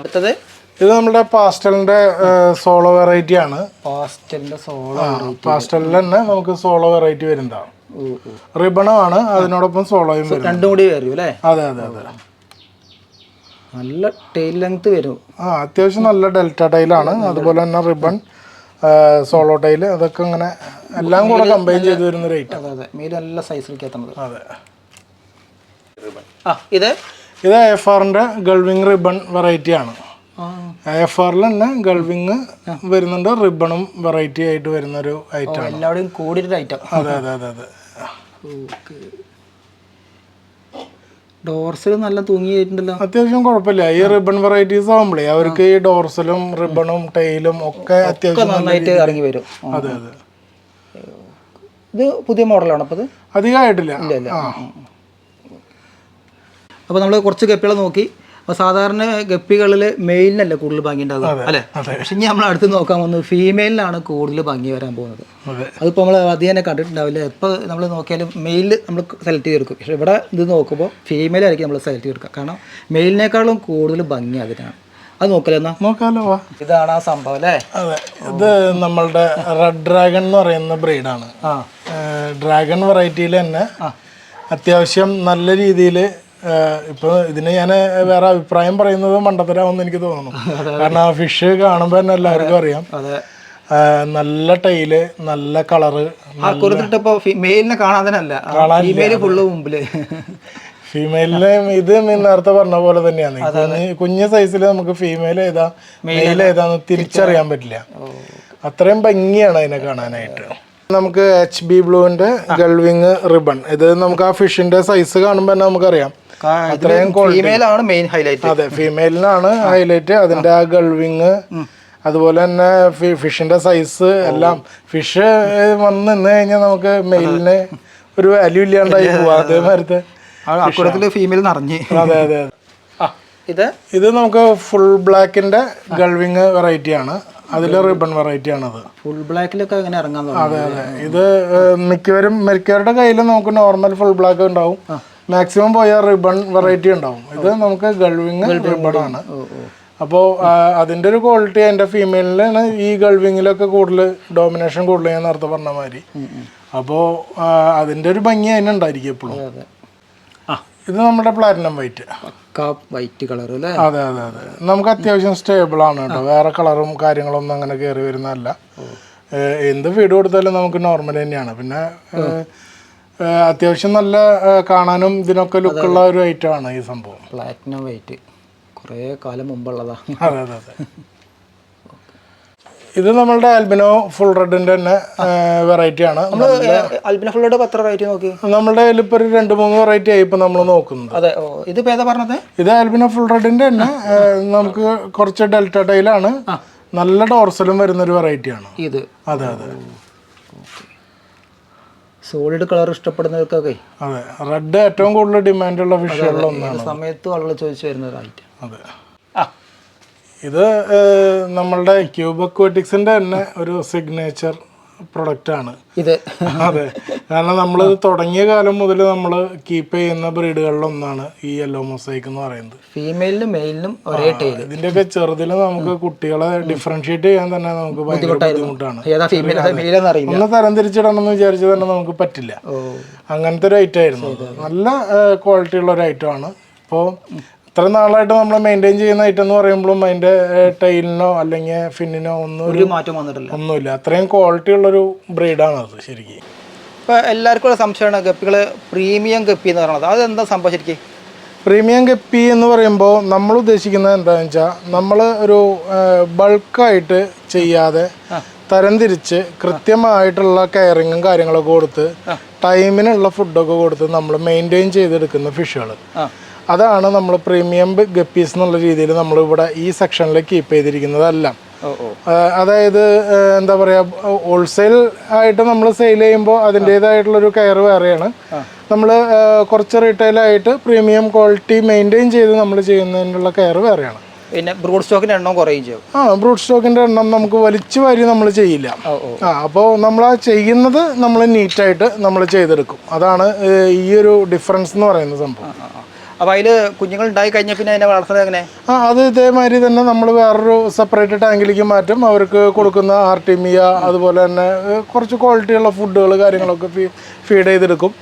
അടുത്തത്? ഇത് നമ്മുടെ പാസ്റ്റലിന്റെ സോളോ വെറൈറ്റി ആണ്. പാസ്റ്റലിന്റെ സോളോ പാസ്റ്റലിൽ തന്നെ നമുക്ക് സോളോ വെറൈറ്റി വരുന്നതാണ്. റിബണമാണ് അതിനോടൊപ്പം സോളോയും രണ്ടും കൂടി വരും അല്ലേ? അതെ അതെ അതെ. നല്ല ടെയിൽ ലെങ്ത് വരും. ആ അത്യാവശ്യം നല്ല ഡെൽറ്റ ടൈലാണ് അതുപോലെ തന്നെ റിബൺ സോളോ ടൈൽ അതൊക്കെ ഇങ്ങനെ എല്ലാം കൂടെ കമ്പൈൻ ചെയ്ത് വരുന്ന റേറ്റ് അതെ അതെ. മെയിൽ നല്ല സൈസിലേക്ക് എത്തുന്നത് അതെ. ആ ഇത്? ഇത് എഫ് ആറിന്റെ ഗൾവിംഗ് റിബൺ വെറൈറ്റി ആണ്. എഫ് ആറിൽ തന്നെ ഗൾവിങ് വരുന്നുണ്ട്. റിബണും വെറൈറ്റി ആയിട്ട് വരുന്ന ഒരു ഐറ്റം ആണ്. എല്ലാവരുടെയും കൂടിയൊരു ഐറ്റം. അതെ അതെ അതെ അതെ. ഡോർസിൽ നല്ല തൂങ്ങിയിട്ടുണ്ടല്ലോ. അത്യാവശ്യം കുഴപ്പമില്ല. ഈ റിബൺ വെറൈറ്റീസ് ആകുമ്പോഴേ അവർക്ക് ഈ ഡോർസിലും റിബണും ടൈലും ഒക്കെ അത്യാവശ്യം നന്നായിട്ട് ഇറങ്ങി വരും. അതെ അതെ. ഇത് പുതിയ മോഡലാണ് അപ്പോൾ ഇത് അധികമായിട്ടില്ല അപ്പോൾ നമ്മൾ കുറച്ച് കപ്പികൾ നോക്കി. അപ്പോൾ സാധാരണ ഗപ്പികളിൽ മെയിലിനല്ല കൂടുതൽ ഭംഗി ഉണ്ടാകുക അല്ലേ? പക്ഷെ ഇനി നമ്മൾ അടുത്ത് നോക്കാൻ വന്നത് ഫീമെയിലിനാണ് കൂടുതൽ ഭംഗി വരാൻ പോകുന്നത്. അതിപ്പോ അതിപ്പോൾ നമ്മൾ അധികം തന്നെ കണ്ടിട്ടുണ്ടാവില്ല. എപ്പോൾ നമ്മൾ നോക്കിയാലും മെയിൽ നമ്മൾ സെലക്ട് ചെയ്തെടുക്കും. പക്ഷെ ഇവിടെ ഇത് നോക്കുമ്പോൾ ഫീമെയിലായിരിക്കും നമ്മൾ സെലക്ട് ചെയ്തെടുക്കുക. കാരണം മെയിലിനേക്കാളും കൂടുതൽ ഭംഗി അതിനാണ്. അത് നോക്കാലോ വാ. ഇതാണ് ആ സംഭവം അല്ലേ? അതെ ഇത് നമ്മളുടെ റെഡ് ഡ്രാഗൺ എന്ന് പറയുന്ന ബ്രീഡാണ്. ഡ്രാഗൺ വെറൈറ്റിയിൽ തന്നെ അത്യാവശ്യം നല്ല രീതിയിൽ ഇപ്പൊ ഇതിന് ഞാൻ വേറെ അഭിപ്രായം പറയുന്നത് മണ്ടത്തരാമെന്ന് എനിക്ക് തോന്നുന്നു. കാരണം ആ ഫിഷ് കാണുമ്പോൾ തന്നെ എല്ലാവർക്കും അറിയാം. നല്ല ടൈൽ നല്ല കളറ് മെയിലിനെ ഫുള്ള് മുമ്പിൽ. ഫീമെയിലിന് ഇത് നേരത്തെ പറഞ്ഞ പോലെ തന്നെയാണ്. കുഞ്ഞ സൈസിൽ നമുക്ക് ഫീമെയിൽ ഏതാ മെയിൽ ഏതാന്ന് തിരിച്ചറിയാൻ പറ്റില്ല. അത്രയും ഭംഗിയാണ് അതിനെ കാണാനായിട്ട്. നമുക്ക് എച്ച് ബി ബ്ലൂവിന്റെ ഗൾവിങ് റിബൺ ഇത് നമുക്ക് ആ ഫിഷിന്റെ സൈസ് കാണുമ്പോൾ തന്നെ നമുക്കറിയാം. അത്രയും ഫീമെയിൽ ആണ് മെയിൻ ഹൈലൈറ്റ് അതെ ഫീമെയിലിനാണ് ഹൈലൈറ്റ് അതിന്റെ ആ. ഗൾവിങ് അതുപോലെ തന്നെ ഫിഷിന്റെ സൈസ് എല്ലാം. ഫിഷ് വന്ന് നിന്ന് കഴിഞ്ഞാൽ നമുക്ക് മെയിലിന് ഒരു വാല്യൂ ഇല്ലാണ്ടായി പോവാ. അതേമാതിരത്തെ ഫീമെയിൽ നിറഞ്ഞ്. അതെ അതെ ഇത്? ഇത് നമുക്ക് ഫുൾ ബ്ലാക്കിന്റെ ഗൾവിങ് വെറൈറ്റി ആണ്. അതിൽ റിബൺ വെറൈറ്റി ആണത് ഫുൾ ബ്ലാക്കിലൊക്കെ അങ്ങനെ ഇറങ്ങാൻ അതെ അതെ. ഇത് മിക്കവരും മിക്കവരുടെ കയ്യിൽ നമുക്ക് നോർമൽ ഫുൾ ബ്ലാക്ക് ഉണ്ടാവും. മാക്സിമം പോയാൽ റിബൺ വെറൈറ്റി ഉണ്ടാവും. ഇത് നമുക്ക് ഗൾവിങ് റിബൺ ആണ്. അപ്പോൾ അതിന്റെ ഒരു ക്വാളിറ്റി എന്റെ ഫീമെയിലാണ് ഈ ഗൾവിങ്ങിലൊക്കെ കൂടുതൽ ഡോമിനേഷൻ കൂടുതൽ ഞാൻ നേരത്തെ പറഞ്ഞ മാതിരി. അപ്പോൾ അതിന്റെ ഒരു ഭംഗി അതിനുണ്ടായിരിക്കും എപ്പോഴും ഇത് നമ്മുടെ പ്ലാറ്റിനം വൈറ്റ് വൈറ്റ് കളർ അല്ലേ? അതെ അതെ അതെ. നമുക്ക് അത്യാവശ്യം സ്റ്റേബിൾ ആണ് കേട്ടോ. വേറെ കളറും കാര്യങ്ങളൊന്നും അങ്ങനെ കയറി വരുന്നതല്ല. എന്ത് ഫീഡ് കൊടുത്താലും നമുക്ക് നോർമൽ തന്നെയാണ്. പിന്നെ അത്യാവശ്യം നല്ല കാണാനും ഇതിനൊക്കെ ലുക്കുള്ള ഒരു ഐറ്റം ആണ് ഈ സംഭവം. പ്ലാറ്റിനം വൈറ്റ് കുറേ കാലം മുമ്പുള്ളതാണ് അതെ അതെ അതെ. ഇത് നമ്മളുടെ ആൽബിനോ ഫുൾ റെഡിന്റെ തന്നെ വെറൈറ്റി ആണ്. റേറ്റ് നോക്കി? നമ്മളുടെ കയ്യിൽ ഇപ്പൊ ഒരു രണ്ട് മൂന്ന് വെറൈറ്റി ആയി ഇപ്പൊ നമ്മൾ നോക്കുന്നത്. അതെ ഇത് ഏതാ പറഞ്ഞത്? ഇത് ആൽബിനോ ഫുൾ റെഡിന്റെ തന്നെ നമുക്ക് കുറച്ച് ഡെൽറ്റ ടൈലാണ് നല്ല ഡോർസലും വരുന്ന ഒരു വെറൈറ്റി ആണ്. ഇത്. അതെ അതെ. സോളിഡ് കളർ ഇഷ്ടപ്പെടുന്നവർക്കൊക്കെ. അതെ റെഡ് ഏറ്റവും കൂടുതൽ ഡിമാൻഡുള്ള ഉള്ള ഒന്നാണ് സമയത്തും ആളുകൾ ചോദിച്ചു വരുന്ന ഒരു ഐറ്റം അതെ. ഇത് നമ്മളുടെ ക്യൂബക്വറ്റിക്സിന്റെ തന്നെ ഒരു സിഗ്നേച്ചർ പ്രൊഡക്റ്റ് ആണ്. ഇത്. അതെ. കാരണം നമ്മൾ തുടങ്ങിയ കാലം മുതൽ നമ്മൾ കീപ്പ് ചെയ്യുന്ന ബ്രീഡുകളിലൊന്നാണ് ഈ യെല്ലോ മൊസൈക്ക് എന്ന് പറയുന്നത്. ഫീമെയിലിനും മെയിലിനും ഒരേ ടൈൽ ഇതിന്റെയൊക്കെ ചെറുതിൽ നമുക്ക് കുട്ടികളെ ഡിഫറൻഷിയേറ്റ് ചെയ്യാൻ തന്നെ നമുക്ക് ഭയങ്കര ബുദ്ധിമുട്ടാണ്. ഒന്ന് തരം തിരിച്ചിടണം എന്ന് വിചാരിച്ച് തന്നെ നമുക്ക് പറ്റില്ല. അങ്ങനത്തെ ഒരു ഐറ്റം ആയിരുന്നു. നല്ല ക്വാളിറ്റി ഉള്ള ഒരു ഐറ്റം ആണ്. ഇപ്പോൾ ഇത്ര നാളായിട്ട് നമ്മൾ മെയിന്റെയിൻ ചെയ്യുന്ന ഐറ്റം എന്ന് പറയുമ്പോഴും അതിന്റെ ടൈലിനോ അല്ലെങ്കിൽ ഫിന്നിനോ ഒന്നും ഒരു മാറ്റം വന്നിട്ടില്ല. ഒന്നുമില്ല. അത്രയും ക്വാളിറ്റി ഉള്ളൊരു ബ്രീഡാണ് അത് ശരിക്കും. ഇപ്പൊ എല്ലാവർക്കും ഉള്ള സംശയമാണ് ഗപ്പികൾ പ്രീമിയം ഗപ്പി എന്ന് പറയുന്നത്. അതെന്താ സംഭവം ശരിക്കും? പ്രീമിയം ഗപ്പി എന്ന് പറയുമ്പോൾ നമ്മൾ ഉദ്ദേശിക്കുന്നത് എന്താണെന്ന് വെച്ചാൽ നമ്മൾ ഒരു ബൾക്കായിട്ട് ചെയ്യാതെ തരംതിരിച്ച് കൃത്യമായിട്ടുള്ള കെയറിങ്ങും കാര്യങ്ങളൊക്കെ കൊടുത്ത് ടൈമിനുള്ള ഫുഡൊക്കെ കൊടുത്ത് നമ്മൾ മെയിന്റെയിൻ ചെയ്തെടുക്കുന്ന ഫിഷുകൾ അതാണ് നമ്മൾ പ്രീമിയം ഗപ്പീസ് എന്നുള്ള രീതിയിൽ നമ്മൾ ഇവിടെ ഈ സെക്ഷനിൽ കീപ്പ് ചെയ്തിരിക്കുന്നതെല്ലാം. അതായത് എന്താ പറയുക ഹോൾസെയിൽ ആയിട്ട് നമ്മൾ സെയിൽ ചെയ്യുമ്പോൾ അതിന്റേതായിട്ടുള്ളൊരു കെയർ വേറെയാണ്. നമ്മൾ കുറച്ച് റീറ്റെയിൽ ആയിട്ട് പ്രീമിയം ക്വാളിറ്റി മെയിന്റെയിൻ ചെയ്ത് നമ്മൾ ചെയ്യുന്നതിനുള്ള കെയർ വേറെയാണ്. പിന്നെ ബ്രൂഡ് സ്റ്റോക്കിന്റെ എണ്ണം കുറയും ചെയ്യും. ആ ബ്രൂഡ് സ്റ്റോക്കിന്റെ എണ്ണം നമുക്ക് വലിച്ചു വാരി നമ്മൾ ചെയ്യില്ല. ആ അപ്പോൾ നമ്മൾ ആ ചെയ്യുന്നത് നമ്മൾ നീറ്റായിട്ട് നമ്മൾ ചെയ്തെടുക്കും. അതാണ് ഈ ഒരു ഡിഫറൻസ് എന്ന് പറയുന്ന സംഭവം. ആ, അതിൽ കുഞ്ഞുങ്ങൾ ഉണ്ടായി കഴിഞ്ഞാൽ പിന്നെ അതിനെ വളർത്തുന്നത് എങ്ങനെ? ആ അത് ഇതേമാതിരി തന്നെ നമ്മൾ വേറൊരു സെപ്പറേറ്റ് ടാങ്കിലേക്ക് മാറ്റും. അവർക്ക് കൊടുക്കുന്ന ആർട്ടിമിയ അതുപോലെ തന്നെ കുറച്ച് ക്വാളിറ്റിയുള്ള ഫുഡുകൾ കാര്യങ്ങളൊക്കെ ഫീഡ് ചെയ്തെടുക്കും.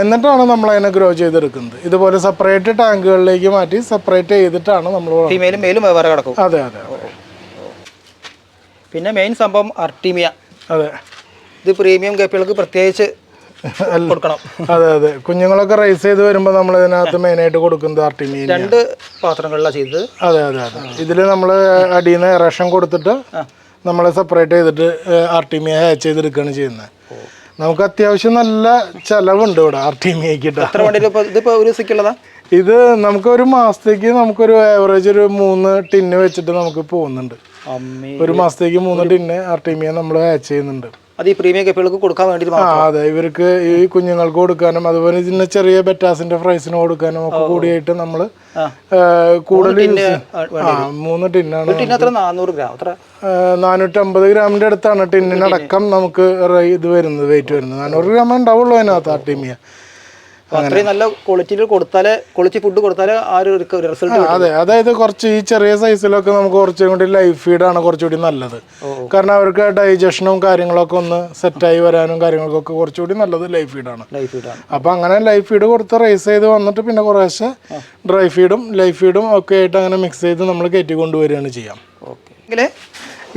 എന്നിട്ടാണ് നമ്മൾ അതിനെ ഗ്രോ ചെയ്തെടുക്കുന്നത്. ഇതുപോലെ സെപ്പറേറ്റ് ടാങ്കുകളിലേക്ക് മാറ്റി സെപ്പറേറ്റ് ചെയ്തിട്ടാണ് നമ്മൾ ഫീമെയിലും മെയിലും വേറെ കിടക്കും. അതെ അതെ പിന്നെ മെയിൻ സംഭവം അർട്ടിമിയ അതെ. ഇത് പ്രീമിയം ഗപ്പികൾക്ക് പ്രത്യേകിച്ച് കൊടുക്കണം. അതെ അതെ. കുഞ്ഞുങ്ങളൊക്കെ റൈസ് ചെയ്ത് വരുമ്പോൾ നമ്മൾ ഇതിനകത്ത് മെയിനായിട്ട് കൊടുക്കുന്നത് ആർട്ടിമിയ രണ്ട് പാത്രങ്ങളിലാണ് ചെയ്തത്. അതെ അതെ അതെ. ഇതിൽ നമ്മൾ അടിയിൽ നിന്ന് റേഷൻ കൊടുത്തിട്ട് നമ്മൾ സെപ്പറേറ്റ് ചെയ്തിട്ട് ആർട്ടിമിയ ഹാച്ച് ചെയ്തെടുക്കുകയാണ് ചെയ്യുന്നത്. നമുക്ക് അത്യാവശ്യം നല്ല ചെലവുണ്ട് ഇവിടെ ആർട്ടിമിയക്ക് എത്ര വണ്ടിയിൽ ഇപ്പൊ ഇതിപ്പോ ഒരു സിക്കുള്ളതാ ഇത് നമുക്ക് ഒരു മാസത്തേക്ക് നമുക്കൊരു ആവറേജ് ഒരു മൂന്ന് ടിന്ന് വെച്ചിട്ട് നമുക്ക് പോകുന്നുണ്ട്. ഒരു മാസത്തേക്ക് മൂന്ന് ടിന്ന് ആർട്ടിമിയ നമ്മൾ ഹാച്ച് ചെയ്യുന്നുണ്ട്. അത് ഈ പ്രീമിയം കപ്പികൾക്ക് കൊടുക്കാൻ മാത്രം. അതെ. ഇവർക്ക് ഈ കുഞ്ഞുങ്ങൾക്ക് കൊടുക്കാനും അതുപോലെ ഇതിന് ചെറിയ ബെറ്റാസിന്റെ ഫ്രൈസിന് കൊടുക്കാനും ഒക്കെ കൂടിയായിട്ട് നമ്മൾ. കൂടുതൽ മൂന്ന് ടിന്നാണ് നാനൂറ് ഗ്രാം. നാനൂറ്റമ്പത് ഗ്രാമിന്റെ അടുത്താണ് ടിന്നിനടക്കം നമുക്ക് ഇത് വരുന്നത് വെയിറ്റ് വരുന്നത്. നാനൂറ് ഗ്രാമേ ഉണ്ടാവുള്ളൂ അതിനകത്ത് ആ അപ്പൊ അത്രയും നല്ല ക്വാളിറ്റിയിൽ കൊടുത്താലേ ക്വാളിറ്റി ഫുഡ് കൊടുത്താലേ ആ ഒരു റിസൾട്ട് അതെ. അതായത് കുറച്ച് ഈ ചെറിയ സൈസിലൊക്കെ നമുക്ക് കുറച്ചും കൂടി ലൈഫ് ഫീഡാണ് കുറച്ചുകൂടി നല്ലത്. കാരണം അവർക്ക് ഡൈജഷനും കാര്യങ്ങളൊക്കെ ഒന്ന് സെറ്റായി വരാനും കാര്യങ്ങൾക്കൊക്കെ കുറച്ചുകൂടി നല്ലത് ലൈഫ് ഫീഡാണ് അപ്പൊ അങ്ങനെ ലൈഫ് ഫീഡ് കൊടുത്ത് റേസ് ചെയ്ത് വന്നിട്ട് പിന്നെ കുറേശ്ശെ ഡ്രൈ ഫീഡും ലൈഫ് ഫീഡും ഒക്കെ ആയിട്ട് അങ്ങനെ മിക്സ് ചെയ്ത് നമ്മൾ കയറ്റി കൊണ്ടുവരികയാണ് ചെയ്യാം. ഓക്കെ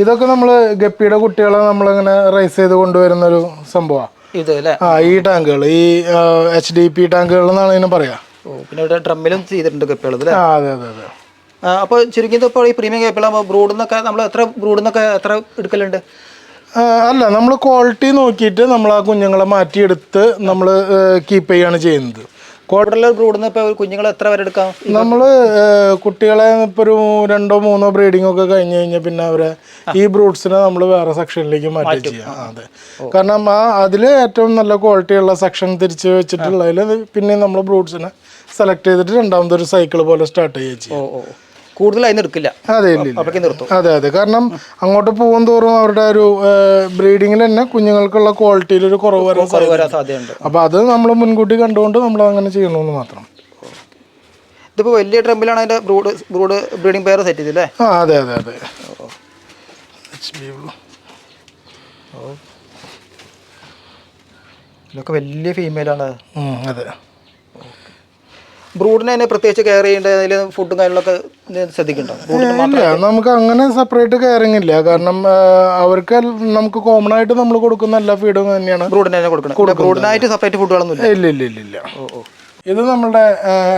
ഇതൊക്കെ നമ്മൾ ഗപ്പിയുടെ കുട്ടികളെ നമ്മളിങ്ങനെ റൈസ് ചെയ്ത് കൊണ്ടുവരുന്ന ഒരു സംഭവമാണ് ഇത് അല്ലേ? ആ ഈ ടാങ്കുകൾ ഈ എച്ച് ഡി പി ടാങ്കുകൾ എന്നാണ് ഇതിനെ പറയാ. ഓ പിന്നെ ഇവിടെ ഡ്രമ്മിലും ചെയ്തിട്ടുണ്ട് ഗപ്പികൾ അല്ലേ? അതെ അതെ അതെ. അപ്പോൾ ചുരുക്കിയത് ഇപ്പോൾ ഈ പ്രീമിയം ഗപ്പികളാകുമ്പോൾ ബ്രൂഡിന്നൊക്കെ നമ്മൾ എത്ര ബ്രൂഡിന്നൊക്കെ എത്ര എടുക്കലുണ്ട്? അല്ല നമ്മൾ ക്വാളിറ്റി നോക്കിയിട്ട് നമ്മൾ ആ കുഞ്ഞുങ്ങളെ മാറ്റിയെടുത്ത് നമ്മൾ കീപ്പ് ചെയ്യാണ് ചെയ്യുന്നത്. കൂടുതൽ ബ്രൂഡിന്ന് ഇപ്പോൾ കുഞ്ഞുങ്ങൾ എത്ര വരെ എടുക്കാം? നമ്മൾ കുട്ടികളെ ഇപ്പോൾ ഒരു രണ്ടോ മൂന്നോ ബ്രീഡിംഗ് ഒക്കെ കഴിഞ്ഞ് കഴിഞ്ഞാൽ പിന്നെ അവരെ ഈ ബ്രൂട്ട്സിനെ നമ്മൾ വേറെ സെക്ഷനിലേക്ക് മാറ്റി. ചെയ്യാം. അതെ. കാരണം ആ അതിൽ ഏറ്റവും നല്ല ക്വാളിറ്റി ഉള്ള സെക്ഷൻ തിരിച്ച് വെച്ചിട്ടുള്ളതിൽ പിന്നെ നമ്മൾ ബ്രൂട്ട്സിനെ സെലക്ട് ചെയ്തിട്ട് രണ്ടാമതൊരു സൈക്കിൾ പോലെ സ്റ്റാർട്ട് ചെയ്യുക ചെയ്യും. കൂടുതൽ അതിന് എടുക്കില്ല. അതെ. നിർത്തും. അതെ അതെ. കാരണം അങ്ങോട്ട് പോകും തോറും അവരുടെ ഒരു ബ്രീഡിങ്ങിൽ തന്നെ കുഞ്ഞുങ്ങൾക്കുള്ള ക്വാളിറ്റിയിൽ ഒരു കുറവ് വരാൻ സാധ്യതയുണ്ട്. അപ്പോൾ അത് നമ്മൾ മുൻകൂട്ടി കണ്ടുകൊണ്ട് നമ്മൾ അങ്ങനെ ചെയ്യണമെന്ന് മാത്രം. ഇതിപ്പോൾ വലിയ ട്രംബിലാണ് അതിന്റെ brood brood breeding pair set ചെയ്തില്ലേ ആ അതെ അതെ അതെ. ഇതൊക്കെ വലിയ ഫീമെയിലാണ് അതെ. ബ്രൂഡിനെ തന്നെ പ്രത്യേകിച്ച് കെയർ ചെയ്യേണ്ട അതിൽ ഫുഡും കാര്യങ്ങളൊക്കെ ഇല്ല നമുക്ക് അങ്ങനെ സെപ്പറേറ്റ് കെയറിങ് ഇല്ല കാരണം അവർക്ക് നമുക്ക് കോമൺ ആയിട്ട് നമ്മൾ കൊടുക്കുന്ന എല്ലാ ഫീഡും തന്നെയാണ് ബ്രൂഡിന് തന്നെ കൊടുക്കണം ബ്രൂഡിനായിട്ട് സെപ്പറേറ്റ് ഫുഡുകളൊന്നും ഇല്ല. ഇല്ല ഇല്ല ഇല്ല ഇല്ല. ഓ ഓ. ഇത് നമ്മുടെ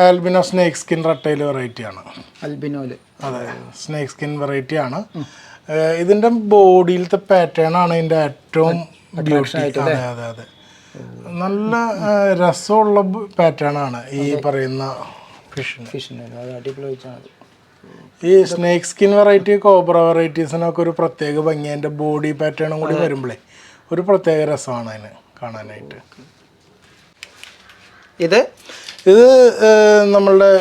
ആൽബിനോ സ്നേക്ക് സ്കിൻ റട്ടൈൽ വെറൈറ്റി ആണ്. അൽബിനോൽ അതെ സ്നേക്ക് സ്കിൻ വെറൈറ്റി ആണ്. ഇതിന്റെ ബോഡിയിലത്തെ പാറ്റേൺ ആണ് ഇതിന്റെ ഏറ്റവും ബ്യൂട്ടി അതെ അതെ അതെ. നല്ല രസമുള്ള പാറ്റേൺ ആണ് ഈ പറയുന്ന ഫിഷിന് ഫിഷിന് അത് അടിപൊളി ഈ സ്നേക്ക് സ്കിൻ വെറൈറ്റി കോബ്ര വെറൈറ്റീസിനൊക്കെ ഒരു പ്രത്യേക ഭംഗി. അതിന്റെ ബോഡി പാറ്റേണും കൂടി വരുമ്പോഴേ ഒരു പ്രത്യേക രസമാണ് അതിന് കാണാനായിട്ട്. ഇത്? ഇത് നമ്മളുടെ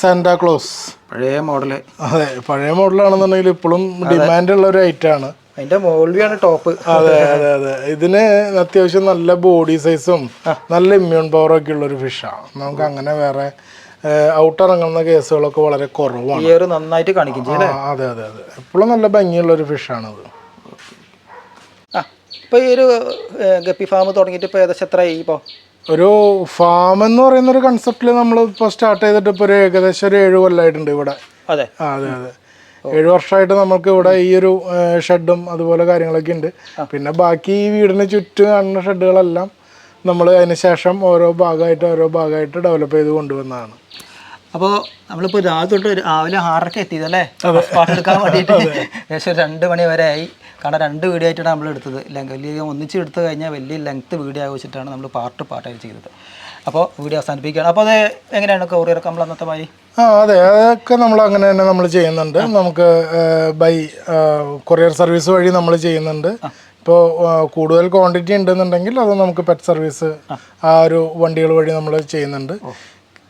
സാന്റാ ക്ലോസ് പഴയ മോഡൽ അതെ പഴയ മോഡലാണെന്നുണ്ടെങ്കിൽ ഇപ്പോഴും ഡിമാൻഡ് ഉള്ള ഒരു ഐറ്റം ആണ്. അതിന്റെ മോൾവിയാണ് ടോപ്പ് അതെ അതെ അതെ. ഇതിന് അത്യാവശ്യം നല്ല ബോഡി സൈസും നല്ല ഇമ്മ്യൂൺ പവറും ഒക്കെ ഉള്ള ഒരു ഫിഷാണ് നമുക്ക് അങ്ങനെ വേറെ ഔട്ട് ഇറങ്ങുന്ന കേസുകളൊക്കെ വളരെ കുറവാണ്. ഈ ഒരു നന്നായിട്ട് കാണിക്കും ചെയ്യും അതെ അതെ അതെ. എപ്പോഴും നല്ല ഭംഗിയുള്ള ഒരു ഫിഷാണത്. ആ ഇപ്പൊ ഈ ഒരു ഗപ്പി ഫാം തുടങ്ങിയിട്ട് ഇപ്പൊ ഏകദേശം എത്രയായി ഇപ്പോൾ ഒരു ഫാം എന്ന് പറയുന്ന ഒരു കൺസെപ്റ്റിൽ നമ്മൾ ഇപ്പോൾ സ്റ്റാർട്ട് ചെയ്തിട്ട് ഇപ്പോൾ ഒരു ഏകദേശം ഒരു ഏഴ് കൊല്ലമായിട്ടുണ്ട് ഇവിടെ. അതെ. അതെ അതെ. ഏഴ് വർഷമായിട്ട് നമുക്ക് ഇവിടെ ഈ ഒരു ഷെഡും അതുപോലെ കാര്യങ്ങളൊക്കെ ഉണ്ട്. പിന്നെ ബാക്കി ഈ വീടിന് ചുറ്റും കാണുന്ന ഷെഡുകളെല്ലാം നമ്മൾ അതിന് ശേഷം ഓരോ ഭാഗമായിട്ട് ഓരോ ഭാഗമായിട്ട് ഡെവലപ്പ് ചെയ്ത് കൊണ്ടുവന്നതാണ്. അപ്പോൾ നമ്മളിപ്പോൾ രാവിലെ തൊട്ട് രാവിലെ ആറരക്ക് എത്തിയതല്ലേ പാട്ട് എടുക്കാൻ വേണ്ടിയിട്ട്. ഏകദേശം ഒരു രണ്ട് മണി വരെ ആയി. കാരണം രണ്ട് വീഡിയോ ആയിട്ടാണ് നമ്മൾ എടുത്തത്. ലെങ്ത് വലിയ ഒന്നിച്ച് എടുത്തു കഴിഞ്ഞാൽ വലിയ ലെങ്ത്ത് വീഡിയോ ആവശ്യമായിട്ടാണ് നമ്മൾ പാർട്ട് പാർട്ടായിട്ട് ചെയ്തത്. അപ്പോൾ വീഡിയോ അവസാനിപ്പിക്കുകയാണ്. അപ്പോൾ അത് എങ്ങനെയാണ് കൊറിയർ നമ്മൾ അന്നത്തെ മാതിരി? ആ അതെ. അതൊക്കെ നമ്മൾ അങ്ങനെ തന്നെ നമ്മൾ ചെയ്യുന്നുണ്ട്. നമുക്ക് ബൈ കൊറിയർ സർവീസ് വഴി നമ്മൾ ചെയ്യുന്നുണ്ട്. ഇപ്പോൾ കൂടുതൽ ക്വാണ്ടിറ്റി ഉണ്ടെന്നുണ്ടെങ്കിൽ അത് നമുക്ക് പെറ്റ് സർവീസ് ആ. ഒരു വണ്ടികൾ വഴി നമ്മൾ ചെയ്യുന്നുണ്ട്.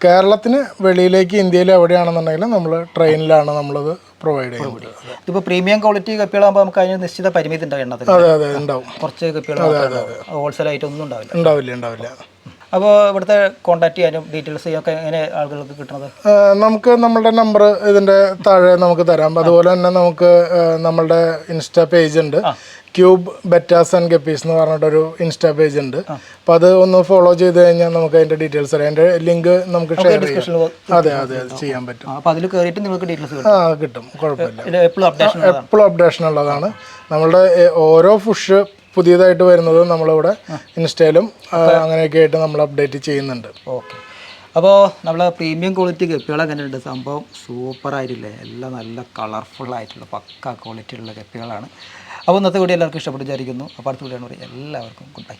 കേരളത്തിന് വെളിയിലേക്ക് ഇന്ത്യയിൽ എവിടെയാണെന്നുണ്ടെങ്കിൽ നമ്മൾ ട്രെയിനിലാണ് നമ്മളത് പ്രൊവൈഡ് ചെയ്യുന്നത്. ഇതിപ്പോൾ പ്രീമിയം ക്വാളിറ്റി കപ്പികളാകുമ്പോൾ നമുക്ക് അതിന് നിശ്ചിത പരിമിതി ഉണ്ടാവും അതെ അതെ ഉണ്ടാവും. കുറച്ച് കപ്പികൾ ഹോൾസെയിൽ ആയിട്ടൊന്നും ഉണ്ടാവില്ല. ഉണ്ടാവില്ല ഉണ്ടാവില്ല. അപ്പോൾ ഇവിടുത്തെ കോൺടാക്ട് ചെയ്യാനും ഡീറ്റെയിൽസ് ചെയ്യാനൊക്കെ എങ്ങനെ ആളുകൾക്ക് കിട്ടുന്നത് നമുക്ക് നമ്മളുടെ നമ്പർ ഇതിന്റെ താഴെ നമുക്ക് തരാം. അതുപോലെ തന്നെ നമുക്ക് നമ്മളുടെ ഇൻസ്റ്റാ പേജ് ഉണ്ട്. ക്യൂബ് ബെറ്റാസ് ആൻഡ് ഗപ്പീസ് എന്ന് പറഞ്ഞിട്ടൊരു ഇൻസ്റ്റാ പേജ് ഉണ്ട്. അപ്പോൾ അത് ഒന്ന് ഫോളോ ചെയ്ത് കഴിഞ്ഞാൽ നമുക്ക് അതിന്റെ ഡീറ്റെയിൽസ് അറിയാം അതിന്റെ ലിങ്ക് നമുക്ക് ഷെയർ ചെയ്യാം. അതെ അതെ അത് ചെയ്യാൻ പറ്റും. അപ്പോൾ അതിൽ കയറിയിട്ട് നിങ്ങൾക്ക് ഡീറ്റെയിൽസ് ആ കിട്ടും. കുഴപ്പമില്ല. എപ്പോഴും അപ്ഡേഷൻ ഉള്ളതാണ്. നമ്മളുടെ ഓരോ ഫുഷ് പുതിയതായിട്ട് വരുന്നത് നമ്മളിവിടെ ഇൻസ്റ്റയിലും അങ്ങനെയൊക്കെ ആയിട്ട് നമ്മൾ അപ്ഡേറ്റ് ചെയ്യുന്നുണ്ട്. ഓക്കെ. അപ്പോൾ നമ്മൾ പ്രീമിയം ക്വാളിറ്റി ഗപ്പികളൊക്കെ ഉണ്ട് സംഭവം സൂപ്പർ ആയിട്ടില്ലേ? എല്ലാം നല്ല കളർഫുൾ ആയിട്ടുള്ള പക്ക ക്വാളിറ്റിയുള്ള ഗപ്പികളാണ് അപ്പോൾ ഇന്നത്തെ വീഡിയോ എല്ലാവർക്കും ഇഷ്ടപ്പെട്ടു വിചാരിക്കുന്നു. അപ്പോൾ അടുത്ത വീഡിയോ എല്ലാവർക്കും ഗുഡ് ബൈ